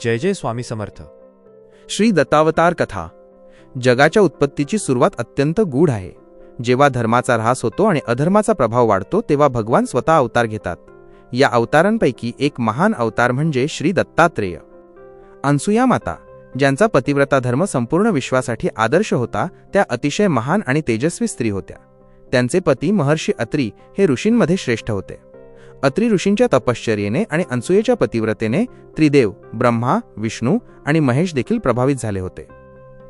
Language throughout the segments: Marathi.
जय जय स्वामी समर्थ. श्री दत्तावतार कथा. जगाच्या उत्पत्तीची सुरुवात अत्यंत गूढ आहे. जेव्हा धर्माचा ऱ्हास होतो आणि अधर्माचा प्रभाव वाढतो तेव्हा भगवान स्वतः अवतार घेतात. या अवतारांपैकी एक महान अवतार म्हणजे श्री दत्तात्रेय. अनसुया माता ज्यांचा पतिव्रता धर्म संपूर्ण विश्वासाठी आदर्श होता त्या अतिशय महान आणि तेजस्वी स्त्री होत्या. त्यांचे पती महर्षी अत्री हे ऋषींमध्ये श्रेष्ठ होते. अत्री ऋषींच्या तपश्चर्येने आणि अनसुयेच्या पतिव्रतेने त्रिदेव ब्रह्मा विष्णू आणि महेश देखील प्रभावित झाले होते.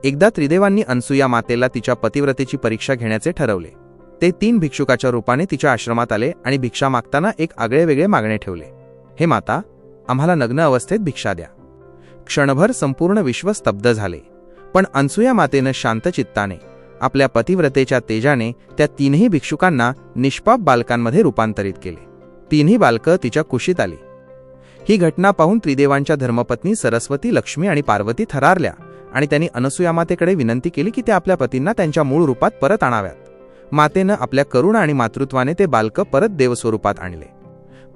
एकदा त्रिदेवांनी अनसुया मातेला तिच्या पतिव्रतेची परीक्षा घेण्याचे ठरवले. ते तीन भिक्षुकाच्या रूपाने तिच्या आश्रमात आले आणि भिक्षा मागताना एक आगळेवेगळे मागणे ठेवले. हे माता आम्हाला नग्न अवस्थेत भिक्षा द्या. क्षणभर संपूर्ण विश्व स्तब्ध झाले. पण अनसुया मातेनं शांतचित्ताने आपल्या पतिव्रतेच्या तेजाने त्या तीनही भिक्षुकांना निष्पाप बालकांमध्ये रूपांतरित केले. तीनही बालकं तिच्या कुशीत आली. ही घटना पाहून त्रिदेवांच्या धर्मपत्नी सरस्वती लक्ष्मी आणि पार्वती थरारल्या आणि त्यांनी अनसुयामातेकडे विनंती केली की ते आपल्या पतींना त्यांच्या मूळ रूपात परत आणाव्यात. मातेनं आपल्या करुणा आणि मातृत्वाने ते बालकं परत देवस्वरूपात आणले.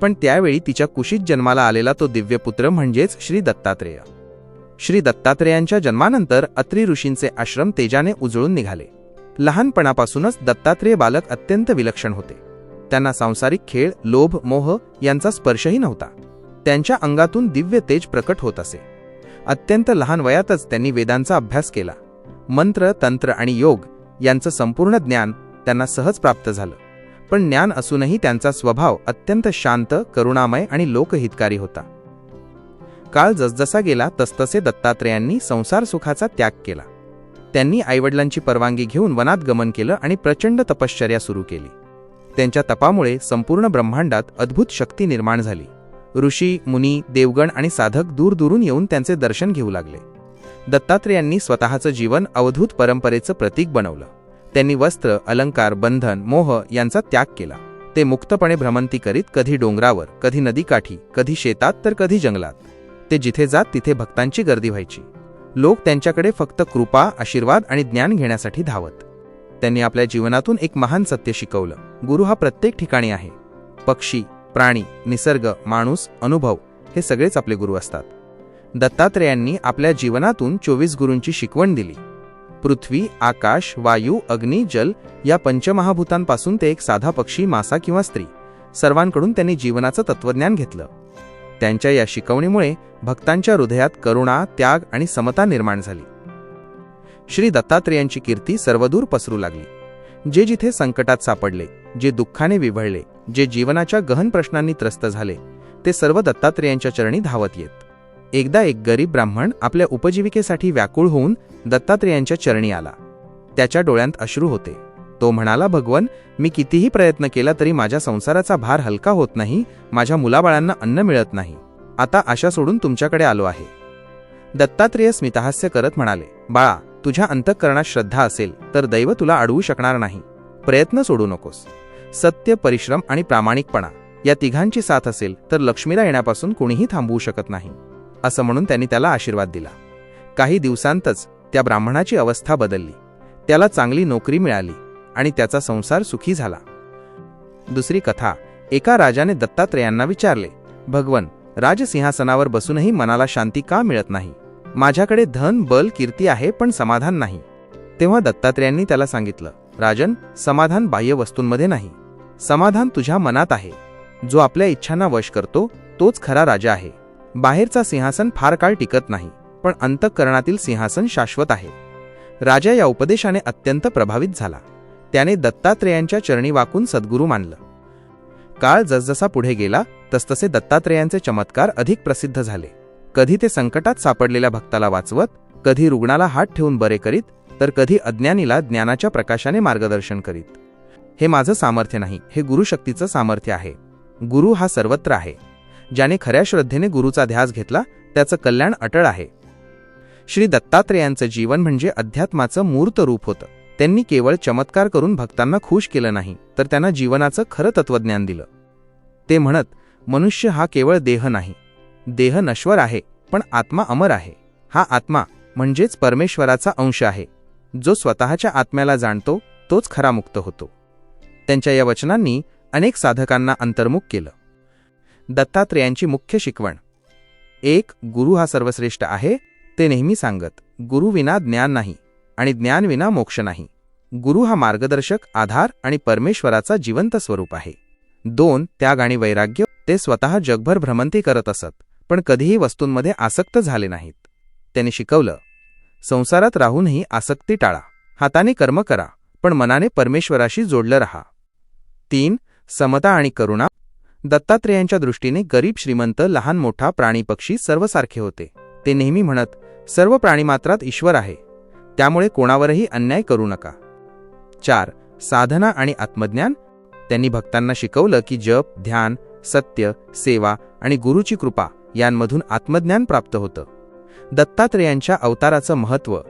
पण त्यावेळी तिच्या कुशीत जन्माला आलेला तो दिव्यपुत्र म्हणजेच श्री दत्तात्रेय. श्री दत्तात्रेयांच्या जन्मानंतर अत्री ऋषींचे आश्रम तेजाने उजळून निघाले. लहानपणापासूनच दत्तात्रेय बालक अत्यंत विलक्षण होते. त्यांना सांसारिक खेळ लोभ मोह यांचा स्पर्शही नव्हता. त्यांच्या अंगातून दिव्य तेज प्रकट होत असे. अत्यंत लहान वयातच त्यांनी वेदांचा अभ्यास केला. मंत्र तंत्र आणि योग यांचं संपूर्ण ज्ञान त्यांना सहज प्राप्त झालं. पण ज्ञान असूनही त्यांचा स्वभाव अत्यंत शांत करुणामय आणि लोकहितकारी होता. काळ जसजसा गेला तसतसे दत्तात्रेयांनी संसार सुखाचा त्याग केला. त्यांनी आईवडिलांची परवानगी घेऊन वनात गमन केलं आणि प्रचंड तपश्चर्या सुरू केली. त्यांच्या तपामुळे संपूर्ण ब्रह्मांडात अद्भुत शक्ती निर्माण झाली. ऋषी मुनी देवगण आणि साधक दूरदूरून येऊन त्यांचे दर्शन घेऊ लागले. दत्तात्रेयांनी स्वतःचं जीवन अवधूत परंपरेचं प्रतीक बनवलं. त्यांनी वस्त्र अलंकार बंधन मोह यांचा त्याग केला. ते मुक्तपणे भ्रमंती करीत कधी डोंगरावर कधी नदीकाठी कधी शेतात तर कधी जंगलात. ते जिथे जात तिथे भक्तांची गर्दी व्हायची. लोक त्यांच्याकडे फक्त कृपा आशीर्वाद आणि ज्ञान घेण्यासाठी धावत. त्यांनी आपल्या जीवनातून एक महान सत्य शिकवलं. गुरु हा प्रत्येक ठिकाणी आहे. पक्षी प्राणी निसर्ग माणूस अनुभव हे सगळेच आपले गुरु असतात. दत्तात्रेयांनी आपल्या जीवनातून चोवीस गुरूंची शिकवण दिली. पृथ्वी आकाश वायू अग्नी जल या पंचमहाभूतांपासून ते एक साधा पक्षी मासा किंवा स्त्री सर्वांकडून त्यांनी जीवनाचं तत्वज्ञान घेतलं. त्यांच्या या शिकवणीमुळे भक्तांच्या हृदयात करुणा त्याग आणि समता निर्माण झाली. श्री दत्तात्रेयांची कीर्ती सर्वदूर पसरू लागली. जे जिथे संकटात सापडले जे दुःखाने विव्हळले जे जीवनाच्या गहन प्रश्नांनी त्रस्त झाले ते सर्व दत्तात्रेयांच्या चरणी धावत येत. एकदा एक गरीब ब्राह्मण आपल्या उपजीविकेसाठी व्याकुळ होऊन दत्तात्रेयांच्या चरणी आला. त्याच्या डोळ्यांत अश्रू होते. तो म्हणाला भगवन मी कितीही प्रयत्न केला तरी माझ्या संसाराचा भार हलका होत नाही माझ्या मुलाबाळांना अन्न मिळत नाही. आता आशा सोडून तुमच्याकडे आलो आहे. दत्तात्रेय स्मितहास्य करत म्हणाले बाळा तुझ्या अंतःकरणात श्रद्धा असेल तर दैव तुला अडवू शकणार नाही. प्रयत्न सोडू नकोस. सत्य परिश्रम आणि प्रामाणिकपणा या तिघांची साथ असेल तर लक्ष्मीला येण्यापासून कोणीही थांबवू शकत नाही असं म्हणून त्यांनी त्याला आशीर्वाद दिला. काही दिवसांतच त्या ब्राह्मणाची अवस्था बदलली. त्याला चांगली नोकरी मिळाली आणि त्याचा संसार सुखी झाला. दुसरी कथा एका राजाने दत्तात्रेयांना विचारले भगवन राजसिंहासनावर बसूनही मनाला शांती का मिळत नाही? माझ्याकडे धन बल कीर्ती आहे पण समाधान नाही. तेव्हा दत्तात्रेयांनी त्याला सांगितलं राजन समाधान बाह्य वस्तूंमध्ये नाही. समाधान तुझ्या मनात आहे. जो आपल्या इच्छांना वश करतो तोच खरा राजा आहे. बाहेरचा सिंहासन फार काळ टिकत नाही पण अंतःकरणातील सिंहासन शाश्वत आहे. राजा या उपदेशाने अत्यंत प्रभावित झाला. त्याने दत्तात्रेयांच्या चरणी वाकून सद्गुरू मानलं. काळ जसजसा पुढे गेला तसतसे दत्तात्रेयांचे चमत्कार अधिक प्रसिद्ध झाले. कधी ते संकटात सापडलेल्या भक्ताला वाचवत कधी रुग्णाला हात ठेवून बरे करीत तर कधी अज्ञानीला ज्ञानाच्या प्रकाशाने मार्गदर्शन करीत. हे माझं सामर्थ्य नाही हे गुरुशक्तीचं सामर्थ्य आहे. गुरु हा सर्वत्र आहे. ज्याने खऱ्या श्रद्धेने गुरुचा ध्यास घेतला त्याचं कल्याण अटळ आहे. श्री दत्तात्रेयांचं जीवन म्हणजे अध्यात्माचं मूर्त रूप होतं. त्यांनी केवळ चमत्कार करून भक्तांना खुश केलं नाही तर त्यांना जीवनाचं खरं तत्वज्ञान दिलं. ते म्हणत मनुष्य हा केवळ देह नाही. देह नश्वर आहे. पण आत्मा अमर आहे. हा आत्मा म्हणजेच परमेश्वराचा अंश आहे. जो स्वतःच्या आत्म्याला जाणतो तोच खरा मुक्त होतो. त्यांच्या या वचनांनी अनेक साधकांना अंतर्मुख केलं. दत्तात्रेयांची मुख्य शिकवण. एक गुरु हा सर्वश्रेष्ठ आहे ते नेहमी सांगत गुरुविना ज्ञान नाही आणि ज्ञानविना मोक्ष नाही. गुरु हा मार्गदर्शक आधार आणि परमेश्वराचा जिवंत स्वरूप आहे. दोन त्याग आणि वैराग्य ते स्वतः जगभर भ्रमंती करत असत. पण कधीही वस्तूंमध्ये आसक्त झाले नाहीत. त्याने शिकवलं संसारात राहूनही आसक्ती टाळा हाताने कर्म करा पण मनाने परमेश्वराशी जोडलं रहा. तीन समता आणि करुणा. दत्तात्रेयांच्या दृष्टीने गरीब श्रीमंत लहान मोठा प्राणी पक्षी सर्वसारखे होते. ते नेहमी म्हणत सर्व प्राणीमात्रात ईश्वर आहे त्यामुळे कोणावरही अन्याय करू नका. चार साधना आणि आत्मज्ञान. त्यांनी भक्तांना शिकवलं की जप ध्यान सत्य सेवा आणि गुरुची कृपा यांमधून आत्मज्ञान प्राप्त होतं. दत्तात्रेयांच्या अवताराचं महत्त्व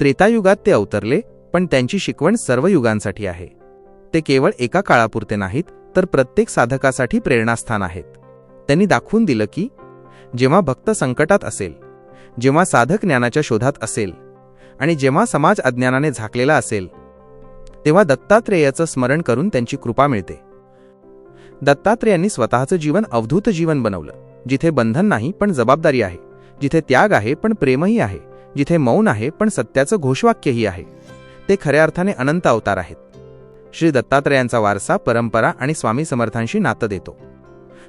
त्रेतायुगात ते अवतरले पण त्यांची शिकवण सर्व युगांसाठी आहे. ते केवळ एका काळापुरते नाहीत तर प्रत्येक साधकासाठी प्रेरणास्थान आहेत. त्यांनी दाखवून दिलं की जेव्हा भक्त संकटात असेल जेव्हा साधक ज्ञानाच्या शोधात असेल आणि जेव्हा समाज अज्ञानाने झाकलेला असेल तेव्हा दत्तात्रेयाचं स्मरण करून त्यांची कृपा मिळते. दत्तात्रेयांनी स्वतःचं जीवन अवधूत जीवन बनवलं. जिथे बंधन नाही पण जबाबदारी आहे. जिथे त्याग आहे पण प्रेमही आहे. जिथे मौन आहे पण सत्याचं घोषवाक्यही आहे. ते खऱ्या अर्थाने अनंत अवतार आहेत. श्री दत्तात्रेयांचा वारसा परंपरा आणि स्वामी समर्थांशी नातं देतो.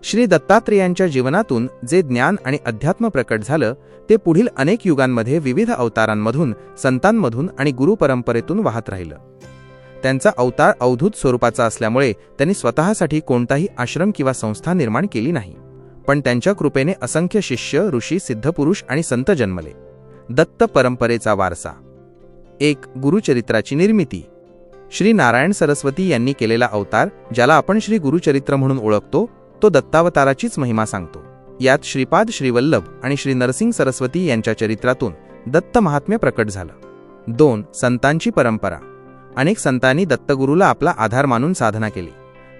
श्री दत्तात्रेयांच्या जीवनातून जे ज्ञान आणि अध्यात्म प्रकट झालं ते पुढील अनेक युगांमध्ये विविध अवतारांमधून संतांमधून आणि गुरुपरंपरेतून वाहत राहिलं. त्यांचा अवतार अवधूत स्वरूपाचा असल्यामुळे त्यांनी स्वतःसाठी कोणताही आश्रम किंवा संस्था निर्माण केली नाही. पण त्यांच्या कृपेने असंख्य शिष्य ऋषी सिद्धपुरुष आणि संत जन्मले. दत्त परंपरेचा वारसा. एक गुरुचरित्राची निर्मिती. श्री नारायण सरस्वती यांनी केलेला अवतार ज्याला आपण श्री गुरुचरित्र म्हणून ओळखतो तो दत्तावताराचीच महिमा सांगतो. यात श्रीपाद श्रीवल्लभ आणि श्री नरसिंग सरस्वती यांच्या चरित्रातून दत्त महात्म्य प्रकट झालं. दोन संतांची परंपरा. अनेक संतांनी दत्तगुरूला आपला आधार मानून साधना केली.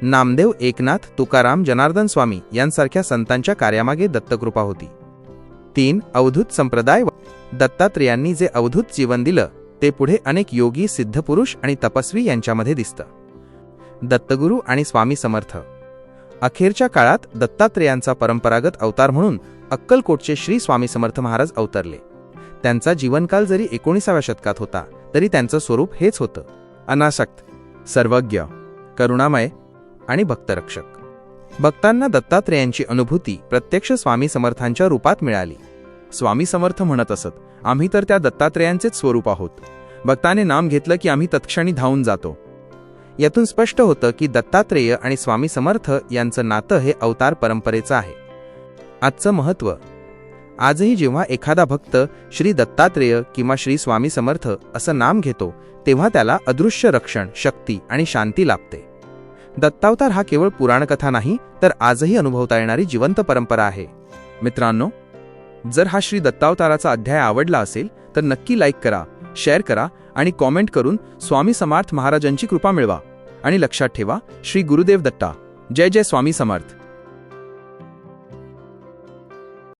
नामदेव एकनाथ तुकाराम जनार्दन स्वामी यांसारख्या संतांच्या कार्यामागे दत्तकृपा होती. तीन अवधूत संप्रदाय दत्तात्रेयांनी जे अवधूत जीवन दिलं ते पुढे अनेक योगी सिद्धपुरुष आणि तपस्वी यांच्यामध्ये दिसतं. दत्तगुरू आणि स्वामी समर्थ. अखेरच्या काळात दत्तात्रेयांचा परंपरागत अवतार म्हणून अक्कलकोटचे श्री स्वामी समर्थ महाराज अवतरले. त्यांचा जीवनकाल जरी एकोणीसाव्या शतकात होता तरी त्यांचं स्वरूप हेच होतं. अनासक्त. सर्वज्ञ. करुणामय. आणि भक्तरक्षक. भक्तांना दत्तात्रेयांची अनुभूती प्रत्यक्ष स्वामी समर्थांच्या रूपात मिळाली. स्वामी समर्थ म्हणत असत आम्ही तर त्या दत्तात्रेयांचेच स्वरूप आहोत. भक्ताने नाम घेतलं की आम्ही तत्क्षणी धावून जातो. यातून स्पष्ट होतं की दत्तात्रेय आणि स्वामी समर्थ यांचं नातं हे अवतार परंपरेचं आहे. आजचं महत्त्व. आजही जेव्हा एखादा भक्त श्री दत्तात्रेय किंवा श्री स्वामी समर्थ असं नाम घेतो तेव्हा त्याला अदृश्य रक्षण शक्ती आणि शांती लाभते. दत्तावतार हा केवळ पुराणकथा नाही तर आजही अनुभवता येणारी जिवंत परंपरा आहे. मित्रांनो जर हा श्री दत्तावताराचा अध्याय आवडला असेल तर नक्की लाईक करा शेअर करा आणि कॉमेंट करून स्वामी समर्थ महाराजांची कृपा मिळवा. आणि लक्षात ठेवा श्री गुरुदेव दत्ता. जय जय स्वामी समर्थ.